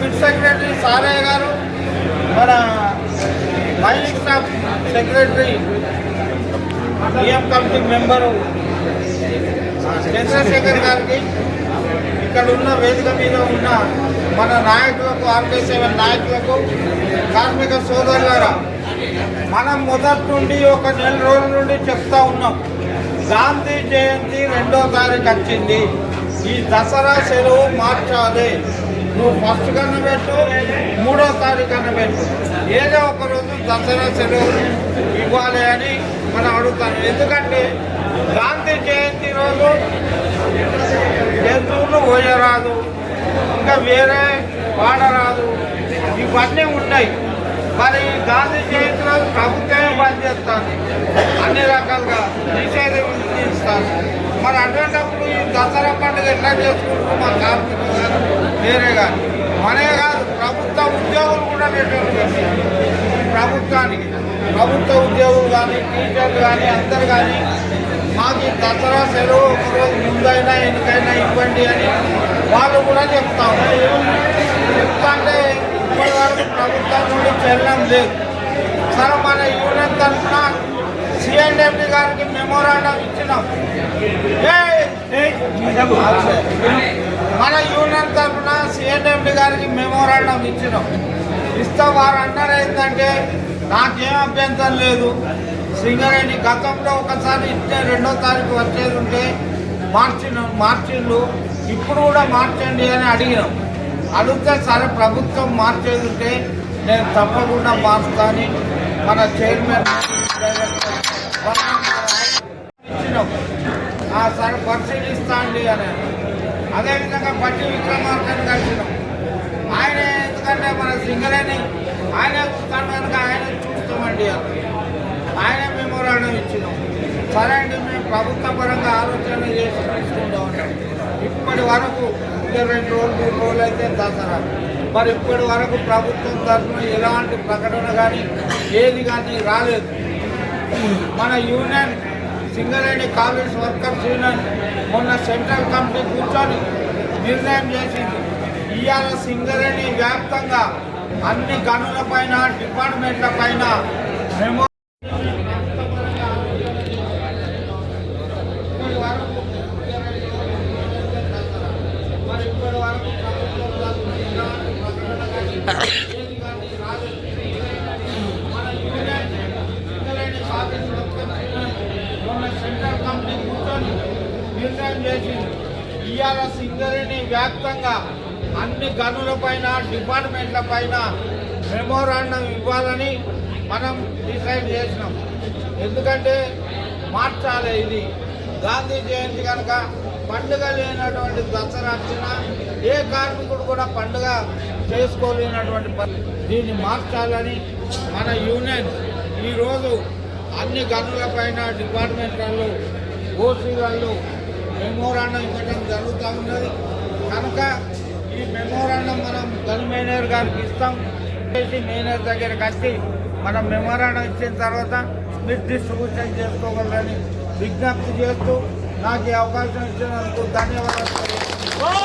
Fit secretary Sarayya గారు మన mining staff secretary CM committee member Chandrasekhar గారికి ఇక్కడ ఉన్న వేదిక మీద ఉన్న మన నాయకులకు ఆర్కే సెవెన్ నాయకులకు కార్మిక సోదరులారా మనం మొదటి నుండి ఒక నెల రోజుల నుండి చెప్తా ఉన్నాం. గాంధీ జయంతి రెండో తారీఖు వచ్చింది. ఈ దసరా సెలవు మార్చాలి. నువ్వు ఫస్ట్ కన్నా పెట్టు మూడో తారీఖు కన్నా పెట్టు. ఏదో ఒక రోజు దసరా సెలవు ఇవ్వాలి అని మనం అడుగుతాను ఎందుకంటే గాంధీ జయంతి రోజు జంతువులు పోయరాదు ఇంకా వేరే వాడరాదు. ఇవన్నీ ఉన్నాయి. మరి గాంధీ జయంతి రోజు ప్రభుత్వమే పనిచేస్తాను చేస్తాను అన్ని రకాలుగా నిషేధం విధిస్తాను. మరి అటువంటిప్పుడు ఈ దసరా పండుగ ఎట్లా చేసుకుంటారు మా కార్మికులు వేరే కానీ మనే కాదు ప్రభుత్వ ఉద్యోగులు కూడా పెట్టారు ప్రభుత్వానికి. ప్రభుత్వ ఉద్యోగులు కానీ టీచర్లు కానీ అందరు కానీ మాకు దసరా సెలవు ఒకరోజు ముందైనా ఎన్నికైనా ఇవ్వండి అని వాళ్ళు కూడా చెప్తా ఉన్నారు. చెప్తా అంటే ఇప్పటి వరకు ప్రభుత్వం నుండి చెల్లం లేదు. సరే మన యూనియన్ తరఫున సిఎండ్ఎండి గారికి మెమోరాండం ఇచ్చినాం! మన యూనియన్ తరఫున సిఎండ్ఎండి గారికి మెమోరాండం ఇచ్చినాం. ఇస్తే వారు అన్నారు ఏంటంటే నాకేం అభ్యంతరం లేదు. సింగరేణి గతంలో ఒకసారి ఇస్తే రెండో తారీఖు వచ్చేది ఉంటే మార్చిన మార్చిండు ఇప్పుడు కూడా మార్చండి అని అడిగినాం. అడిగితే సరే ప్రభుత్వం మార్చేది ఉంటే నేను తప్పకుండా మారుస్తాను మన చైర్మన్ ఇచ్చినాం. ఆ సరే పరిశీలిస్తా అండి అని. అదేవిధంగా పట్టి విక్రమార్కను కలిసినాం. ఆయన ఎందుకంటే మన సింగరేణి ఆయన చూస్తాను కనుక ఆయన చూస్తామండి ఆయన మెమోరాండం ఇచ్చినాం. సరే అండి మేము ప్రభుత్వ పరంగా ఆలోచన చేసి తీసుకుంటాం ఉంటాం ఇప్పటి వరకు ఇంకా రెండు రోజులు మూడు రోజులు అయితే దసరా. మరి ఇప్పటి వరకు ప్రభుత్వం తరఫున ఎలాంటి ప్రకటన కానీ ఏది కానీ రాలేదు. మన union Singareni collieries workers union మొన్న సెంట్రల్ కమిటీ కూర్చొని నిర్ణయం చేసింది. ఇవాళ సింగరేణి వ్యాప్తంగా అన్ని గనుల పైన డిపార్ట్మెంట్ల పైన మెమో ఇప్పటి వరకు మరి ఇప్పటి వరకు ప్రభుత్వం తరఫున ఎలాంటి ప్రకటన కానీ ఏది కానీ రాలేదు మన union Singareni collieries workers union మొన్న సెంట్రల్ కమిటీ కూర్చొని నిర్ణయం చేసింది ఇవాళ సింగరేణి వ్యాప్తంగా అన్ని గనుల పైన డిపార్ట్మెంట్ల పైన మెమోరాండం ఇవ్వాలని మనం డిసైడ్ చేసినాం. ఎందుకంటే మార్చాలి ఇది. గాంధీ జయంతి కనుక పండుగ లేనటువంటి దసరా ఏ కార్మికుడు కూడా పండుగ చేసుకోలేనటువంటి దీన్ని మార్చాలని మన యూనియన్ ఈరోజు అన్ని గనుల పైన డిపార్ట్మెంట్లలో ఓసీలలో మెమోరాండం ఇవ్వడం జరుగుతూ ఉన్నది. కనుక ఈ మెమోరాండం మనం గన్ మేనేజర్ గారికి ఇస్తాం. చేసి మేనేజర్ దగ్గరికి వచ్చి మనం మెమోరాండం ఇచ్చిన తర్వాత మీరు డిస్ట్రిబ్యూషన్ చేసుకోగలరని విజ్ఞప్తి చేస్తూ నాకు ఈ అవకాశం ఇచ్చినందుకు ధన్యవాదాలు.